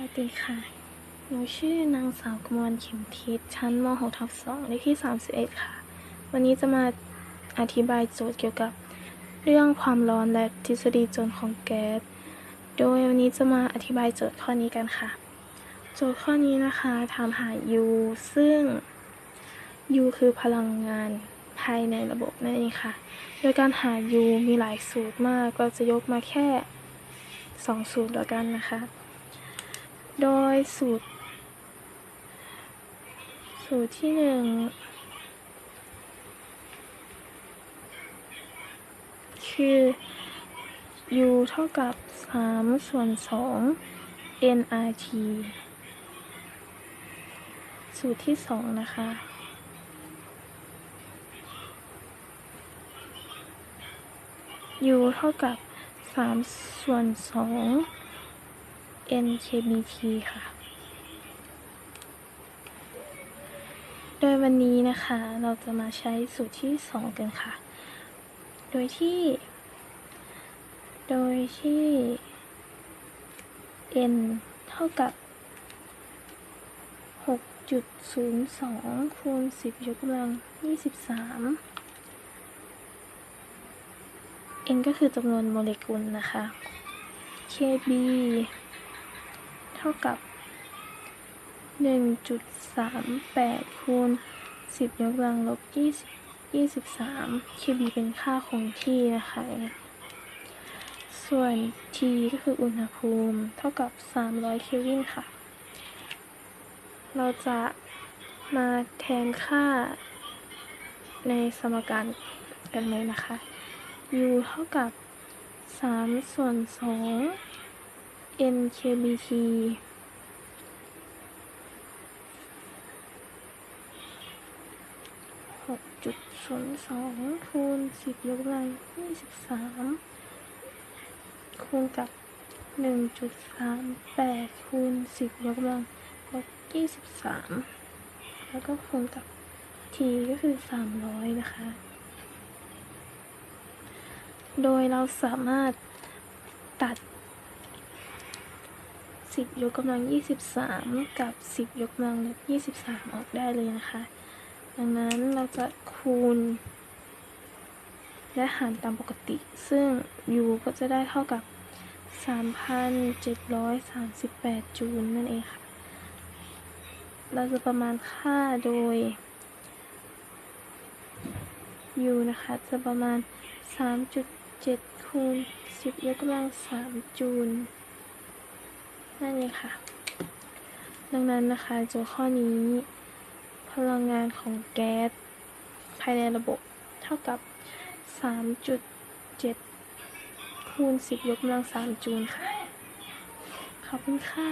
วัสดีค่ะ หนูชื่อนางสาวกมลเข็มทิศชั้นม .6 ทับ2เลขที่ 31 ค่ะ วันนี้จะมาอธิบายโจทย์เกี่ยวกับเรื่องความร้อนและทฤษฎีจนของแก๊ส โดยวันนี้จะมาอธิบายโจทย์ข้อนี้กันค่ะ โจทย์ข้อนี้นะคะถามหา U ซึ่ง U คือพลังงานภายในระบบนั่นเองค่ะ โดยการหา U มีหลายสูตรมากก็จะยกมาแค่ 2 สูตรแล้วกันนะคะ โดยสูตร สูตรที่หนึ่งคือ u เท่ากับ 3 ส่วน 2 nRT สูตรที่สองนะคะ u เท่ากับ 3 ส่วน 2 nkbt ค่ะ โดยวันนี้นะคะเราจะมาใช้สูตรที่ 2 กันค่ะ โดยที่ โดยที่ n เท่ากับ 6.02 คูณ 10 ยกกำลัง 23 n ก็คือจำนวนโมเลกุลนะคะ kb ท่ากับ 1.38 คูณ 10 ยกกำลังลบ 20 23 kb เป็นค่าคงที่นะคะ ส่วน T ก็คืออุณหภูมิ เท่ากับ 300 เคลวินค่ะ เราจะมาแทนค่าในสมการกันเลยนะคะ U เท่ากับ 3 ส่วน 2 nkbt หกจุดศูนย์สองคูณสิบยกกำลังยี่สิบสามคูณกับหนึ่งจุดสามแปดคูณสิบยกกำลังลบยี่สิบสามแล้วก็คูณกับทีก็คือสามร้อยนะคะ โดยเราสามารถตัด 10 ยกกำลัง 23 กับ 10 ยกกำลังลบ23 ออกได้เลยนะคะ ดังนั้นเราจะคูณ และหารตามปกติ ซึ่ง u ก็จะได้เท่ากับ 3,738 จูลนั่นเองค่ะ เราจะประมาณค่าโดย u นะคะ จะประมาณ 3.7 คูณ 10 ยกกำลัง 3 จูล นั่นเองค่ะ ดังนั้นนะคะโจทย์ข้อนี้ พลังงานของแก๊สภายในระบบเท่ากับ 3.7 คูณ 10 ยกกำลัง3จูลค่ะ ขอบคุณค่ะ